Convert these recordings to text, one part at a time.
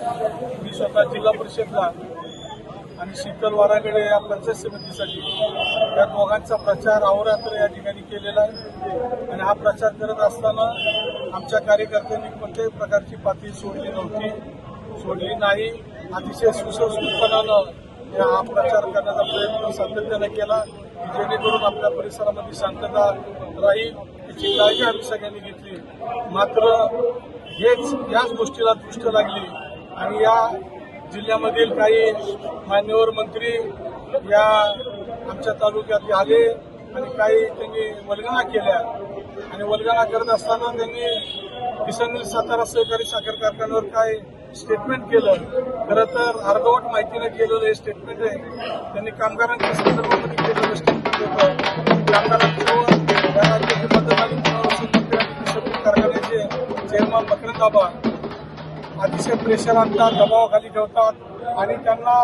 मी स्वतः जिल्हा परिषदला आणि शीतलवाराकडे या पंचायत समितीसाठी या दोघांचा प्रचार अहोरात्र या ठिकाणी केलेला आहे. आणि हा प्रचार करत असताना आमच्या कार्यकर्त्यांनी कोणत्याही प्रकारची पातळी सोडली नव्हती. सोडली नाही. अतिशय सुसंस्कृतपणानं हा प्रचार करण्याचा प्रयत्न सातत्यानं केला जेणेकरून आपल्या परिसरामध्ये शांतता राहील याची काळजी आम्ही सगळ्यांनी घेतली. मात्र हेच याच गोष्टीला दृष्ट लागली. आणि या जिल्ह्यामधील काही मान्यवर मंत्री या आमच्या तालुक्यात आले आणि काही त्यांनी वल्गना केल्या. आणि वल्गना करत असताना त्यांनी किसन सातारा सहकारी साखर कारखान्यावर काय स्टेटमेंट केलं. खरं तर अर्धवट माहितीनं केलेलं हे स्टेटमेंट आहे. त्यांनी कामगारांच्या संदर्भामध्ये केलेलं स्टेटमेंट होतं. कामगारांच्या मदत आणि कारखान्याचे चेअरमन मकरंद अतिशय प्रेशर आणतात दबावाखाली ठेवतात आणि त्यांना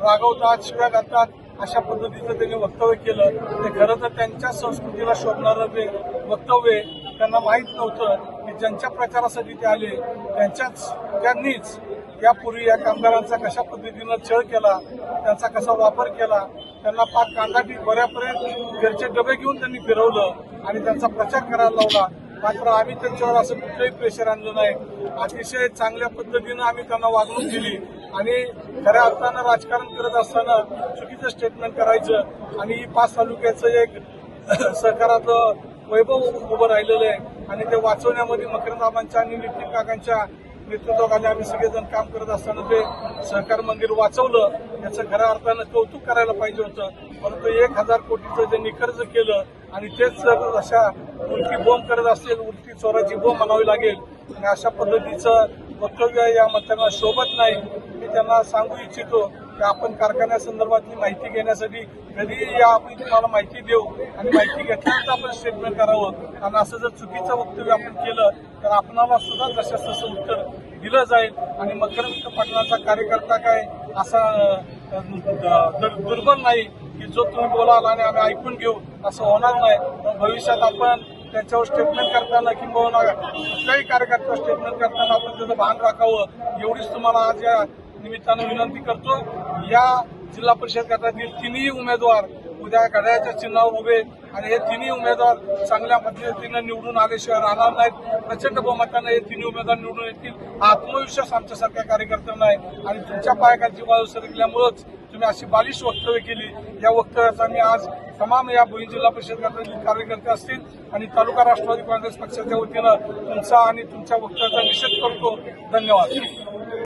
रागवतात शिव्या घालतात अशा पद्धतीचं त्यांनी वक्तव्य केलं. ते खरं तर त्यांच्या संस्कृतीला शोधणारं ते वक्तव्य त्यांना माहीत नव्हतं की ज्यांच्या प्रचारासाठी ते आले त्यांच्याच त्यांनीच यापूर्वी या कामगारांचा कशा पद्धतीनं छळ केला त्यांचा कसा वापर केला त्यांना पाच कांदाटी बऱ्यापर्यंत घरचे डबे घेऊन त्यांनी फिरवलं आणि त्यांचा प्रचार करायला लावला. मात्र आम्ही त्यांच्यावर असं कुठलंही प्रेशर आणलं नाही. अतिशय चांगल्या पद्धतीनं आम्ही त्यांना वागणूक दिली. आणि खऱ्या अर्थानं राजकारण करत असताना चुकीचं स्टेटमेंट करायचं. आणि ही पाच तालुक्याचं एक सहकाराचं वैभव उभं राहिलेलं आहे. आणि ते वाचवण्यामध्ये मकरंदाबांच्या आणि नितीन काकांच्या नेतृत्वाखाली आम्ही सगळेजण काम करत असताना ते सहकार मंदिर वाचवलं. याचं खऱ्या अर्थानं कौतुक करायला पाहिजे होतं. परंतु एक हजार कोटीचं जे निखर्ज केलं आणि तेच जर अशा उलटी बोंब करत असतील उलटी चोराची बोंब म्हणावी लागेल. आणि अशा पद्धतीचं वक्तव्य या मंत्र्यांना शोभत नाही. मी त्यांना सांगू इच्छितो की आपण कारखान्यासंदर्भातली माहिती घेण्यासाठी कधीही या आपण तुम्हाला माहिती देऊ आणि माहिती घेतल्यानंतर आपण स्टेटमेंट करावं. आणि असं जर चुकीचं वक्तव्य आपण केलं तर आपणाला सुद्धा जशा तसं उत्तर दिलं जाईल आणि मकरंद पाटलांचा कार्यकर्ता काय असा दुर्बल नाही की जो तुम्ही बोलाल आणि आम्ही ऐकून घेऊ असं होणार नाही. भविष्यात आपण त्याच्यावर स्टेटमेंट करताना किंवा कुठल्याही कार्यकर्त्यावर स्टेटमेंट करताना आपण त्याचं भान राखावं एवढीच तुम्हाला आज या निमित्तानं विनंती करतो. या जिल्हा परिषद गटातील तिन्ही उमेदवार उद्या घड्याळ्याच्या चिन्हावर उभे आणि हे तिन्ही उमेदवार चांगल्या पद्धतीनं निवडून आल्याशिवाय राहणार नाहीत. प्रचंड बहुमतानं हे तिन्ही उमेदवार निवडून येतील. आत्मविश्वास आमच्यासारख्या कार्यकर्त्यांना आहे. आणि तुमच्या पायाखालची बाजू सरकल्यामुळंच तुम्ही अशी बालिश वक्तव्य केली. या वक्तव्याचा मी आज तमाम या भुई जिल्हा परिषद कार्यकर्ते असतील आणि तालुका राष्ट्रवादी काँग्रेस पक्षाच्या वतीनं तुमचा आणि तुमच्या वक्तव्याचा निषेध करतो. धन्यवाद.